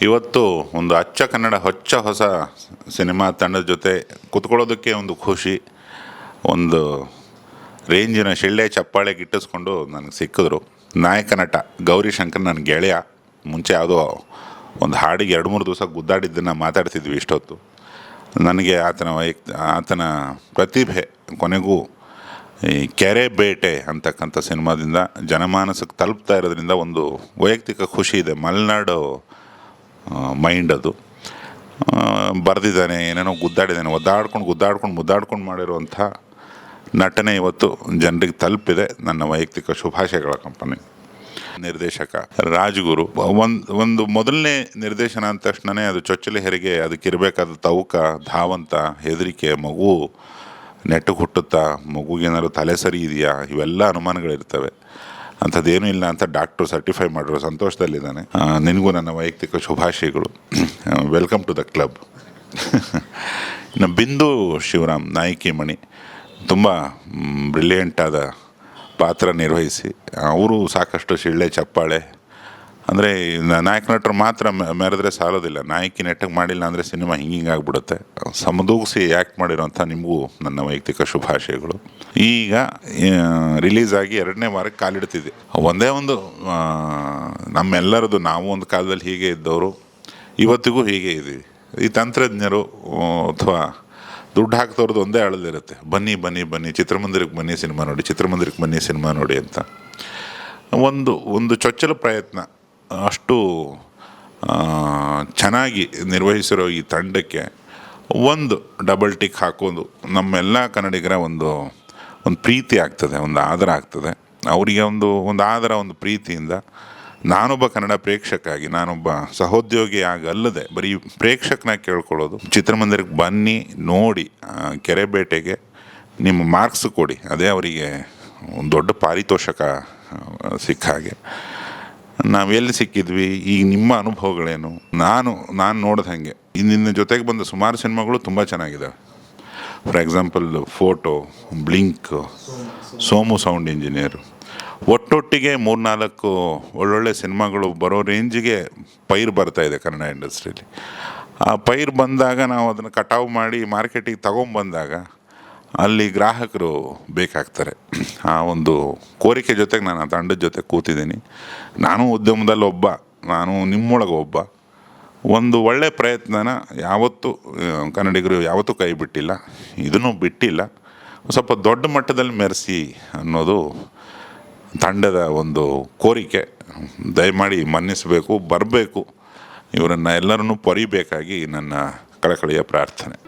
ಇವತ್ತು ಒಂದು ಅಚ್ಚ ಕನ್ನಡ, ಹೊಚ್ಚ ಹೊಸ ಸಿನಿಮಾ ತಂಡದ ಜೊತೆ ಕುತ್ಕೊಳ್ಳೋದಕ್ಕೆ ಒಂದು ಖುಷಿ, ಒಂದು ರೇಂಜಿನ ಶಿಳ್ಳೆ ಚಪ್ಪಾಳೆ ಗಿಟ್ಟಿಸ್ಕೊಂಡು ನನಗೆ ಸಿಕ್ಕಿದ್ರು. ನಾಯಕ ನಟ ಗೌರಿ ಶಂಕರ್ ನನ್ನ ಗೆಳೆಯ. ಮುಂಚೆ ಯಾವುದೋ ಒಂದು ಹಾಡಿಗೆ ಎರಡು ಮೂರು ದಿವಸ ಗುದ್ದಾಡಿದ್ದನ್ನು ಮಾತಾಡ್ತಿದ್ವಿ ಇಷ್ಟೊತ್ತು. ನನಗೆ ಆತನ ವೈಯಕ್ ಆತನ ಪ್ರತಿಭೆ, ಕೊನೆಗೂ ಈ ಕೆರೆ ಬೇಟೆ ಅಂತಕ್ಕಂಥ ಸಿನಿಮಾದಿಂದ ಜನಮಾನಸಕ್ಕೆ ತಲುಪ್ತಾ ಇರೋದ್ರಿಂದ ಒಂದು ವೈಯಕ್ತಿಕ ಖುಷಿ ಇದೆ. ಮಲೆನಾಡು ಮೈಂಡ್ ಅದು. ಬರೆದಿದ್ದಾನೆ, ಏನೇನೋ ಗುದ್ದಾಡಿದ್ದಾನೆ, ಒದ್ದಾಡ್ಕೊಂಡು, ಗುದ್ದಾಡ್ಕೊಂಡು, ಮುದ್ದಾಡ್ಕೊಂಡು ಮಾಡಿರುವಂಥ ನಟನೆ ಇವತ್ತು ಜನರಿಗೆ ತಲುಪಿದೆ ನನ್ನ ವೈಯಕ್ತಿಕ ಶುಭಾಶಯಗಳ ಕಂಪನಿ. ನಿರ್ದೇಶಕ, ರಾಜ್ಗುರು, ಒಂದು ಒಂದು ಮೊದಲನೇ ನಿರ್ದೇಶನ ಅಂದ ತಕ್ಷಣವೇ ಅದು ಚೊಚ್ಚಲೆ ಹೆರಿಗೆ ಅದಕ್ಕಿರಬೇಕಾದ ತವಕ ಧಾವಂತ, ಹೆದರಿಕೆ, ಮಗು ನೆಟ್ಟಗೆ ಹುಟ್ಟುತ್ತಾ, ಮಗುಗೇನಾದ್ರು ತಲೆ ಸರಿ ಇದೆಯಾ, ಇವೆಲ್ಲ ಅನುಮಾನಗಳಿರ್ತವೆ. ಅಂಥದ್ದೇನೂ ಇಲ್ಲ ಅಂತ ಡಾಕ್ಟ್ರು ಸರ್ಟಿಫೈ ಮಾಡಿರೋ ಸಂತೋಷದಲ್ಲಿದ್ದಾನೆ. ನಿನಗೂ ನನ್ನ ವೈಯಕ್ತಿಕ ಶುಭಾಶಯಗಳು. ವೆಲ್ಕಮ್ ಟು ದ ಕ್ಲಬ್ ಇನ್ನು ಬಿಂದು ಶಿವರಾಮ್ ನಾಯಕಿ ಮಣಿ ತುಂಬ ಬ್ರಿಲಿಯಂಟಾದ ಪಾತ್ರ ನಿರ್ವಹಿಸಿ. ಅವರು ಸಾಕಷ್ಟು ಶಿಳ್ಳೆ ಚಪ್ಪಾಳೆ ಅಂದರೆ ನಾಯಕ ನಟರು ಮಾತ್ರ ಮೆರೆದ್ರೆ ಸಾಲೋದಿಲ್ಲ. ನಾಯಕಿ ನೆಟ್ಟಗೆ ಮಾಡಿಲ್ಲ ಅಂದರೆ ಸಿನಿಮಾ ಹಿಂಗೆ ಹಿಂಗೆ ಆಗ್ಬಿಡುತ್ತೆ. ಸಮದೂಗಿಸಿ ಆ್ಯಕ್ಟ್ ಮಾಡಿರೋಂಥ ನಿಮಗೂ ನನ್ನ ವೈಯಕ್ತಿಕ ಶುಭಾಶಯಗಳು. ಈಗ ರಿಲೀಸ್ ಆಗಿ ಎರಡನೇ ವಾರಕ್ಕೆ ಕಾಲಿಡ್ತಿದೆ. ಒಂದೇ ಒಂದು ನಮ್ಮೆಲ್ಲರದು ನಾವು ಒಂದು ಕಾಲದಲ್ಲಿ ಹೀಗೆ ಇದ್ದವರು, ಇವತ್ತಿಗೂ ಹೀಗೆ ಇದ್ದೀವಿ ಈ ತಂತ್ರಜ್ಞರು ಅಥವಾ ದುಡ್ಡು ಹಾಕ್ತವ್ರದ್ದು ಒಂದೇ ಅಳದಿರುತ್ತೆ ಬನ್ನಿ ಬನ್ನಿ ಬನ್ನಿ, ಚಿತ್ರಮಂದಿರಕ್ಕೆ ಬನ್ನಿ ಸಿನಿಮಾ ನೋಡಿ, ಚಿತ್ರಮಂದಿರಕ್ಕೆ ಬನ್ನಿ ಸಿನಿಮಾ ನೋಡಿ ಅಂತ. ಒಂದು ಒಂದು ಚೊಚ್ಚಲ ಪ್ರಯತ್ನ. ಅಷ್ಟು ಚೆನ್ನಾಗಿ ನಿರ್ವಹಿಸಿರೋ ಈ ತಂಡಕ್ಕೆ ಒಂದು ಡಬಲ್ ಟಿಕ್ ಹಾಕೋದು ನಮ್ಮೆಲ್ಲ ಕನ್ನಡಿಗರ ಒಂದು ಒಂದು ಪ್ರೀತಿ ಆಗ್ತದೆ, ಒಂದು ಆದರ ಆಗ್ತದೆ. ಅವರಿಗೆ ಒಂದು ಒಂದು ಆದರ, ಒಂದು ಪ್ರೀತಿಯಿಂದ ನಾನೊಬ್ಬ ಕನ್ನಡ ಪ್ರೇಕ್ಷಕಾಗಿ ನಾನೊಬ್ಬ ಸಹೋದ್ಯೋಗಿ ಆಗಲ್ಲದೆ ಬರೀ ಪ್ರೇಕ್ಷಕನ ಕೇಳ್ಕೊಳ್ಳೋದು, ಚಿತ್ರಮಂದಿರಕ್ಕೆ ಬನ್ನಿ, ನೋಡಿ ಕೆರೆ ಬೇಟೆಗೆ ನಿಮ್ಮ ಮಾರ್ಕ್ಸ್ ಕೊಡಿ. ಅದೇ ಅವರಿಗೆ ಒಂದು ದೊಡ್ಡ ಪಾರಿತೋಷಕ ಸಿಕ್ಕ ಹಾಗೆ. ನಾವು ಎಲ್ಲಿ ಸಿಕ್ಕಿದ್ವಿ? ಈಗ ನಿಮ್ಮ ಅನುಭವಗಳೇನು? ನಾನು ನಾನು ನೋಡಿದ ಹಾಗೆ. ನಿನ್ನ ಜೊತೆಗೆ ಬಂದ ಸುಮಾರು ಸಿನಿಮಾಗಳು ತುಂಬ ಚೆನ್ನಾಗಿದೆ for example photo blink Somu sound engineer ಒಟ್ಟೊಟ್ಟಿಗೆ ಮೂರ್ನಾಲ್ಕು ಒಳ್ಳೊಳ್ಳೆ ಸಿನಿಮಾಗಳು ಬರೋ ರೇಂಜಿಗೆ ಪೈರ್ ಬರ್ತಾ ಇದೆ ಕನ್ನಡ ಇಂಡಸ್ಟ್ರೀಲಿ. ಆ ಪೈರ್ ಬಂದಾಗ ನಾವು ಅದನ್ನು ಕಟಾವು ಮಾಡಿ ಮಾರ್ಕೆಟಿಗೆ ತಗೊಂಬಂದಾಗ ಅಲ್ಲಿ ಗ್ರಾಹಕರು ಬೇಕಾಗ್ತಾರೆ. ಆ ಒಂದು ಕೋರಿಕೆ ಜೊತೆಗೆ ನಾನು ಆ ತಂಡದ ಜೊತೆ ಕೂತಿದ್ದೀನಿ. ನಾನು ಉದ್ಯಮದಲ್ಲಿ ಒಬ್ಬ, ನಾನು ನಿಮ್ಮೊಳಗೆ ಒಬ್ಬ. ಒಂದು ಒಳ್ಳೆ ಪ್ರಯತ್ನನ ಯಾವತ್ತೂ ಕನ್ನಡಿಗರು ಯಾವತ್ತೂ ಕೈ ಬಿಟ್ಟಿಲ್ಲ. ಇದನ್ನು ಬಿಟ್ಟಿಲ್ಲ. ಸ್ವಲ್ಪ ದೊಡ್ಡ ಮಟ್ಟದಲ್ಲಿ ಮೆರೆಸಿ ಅನ್ನೋದು ತಂಡದ ಒಂದು ಕೋರಿಕೆ. ದಯಮಾಡಿ ಮನ್ನಿಸಬೇಕು, ಬರಬೇಕು. ಇವರನ್ನು ಎಲ್ಲರನ್ನೂ ಪೊರಿಬೇಕಾಗಿ ನನ್ನ ಕಳಕಳಿಯ ಪ್ರಾರ್ಥನೆ.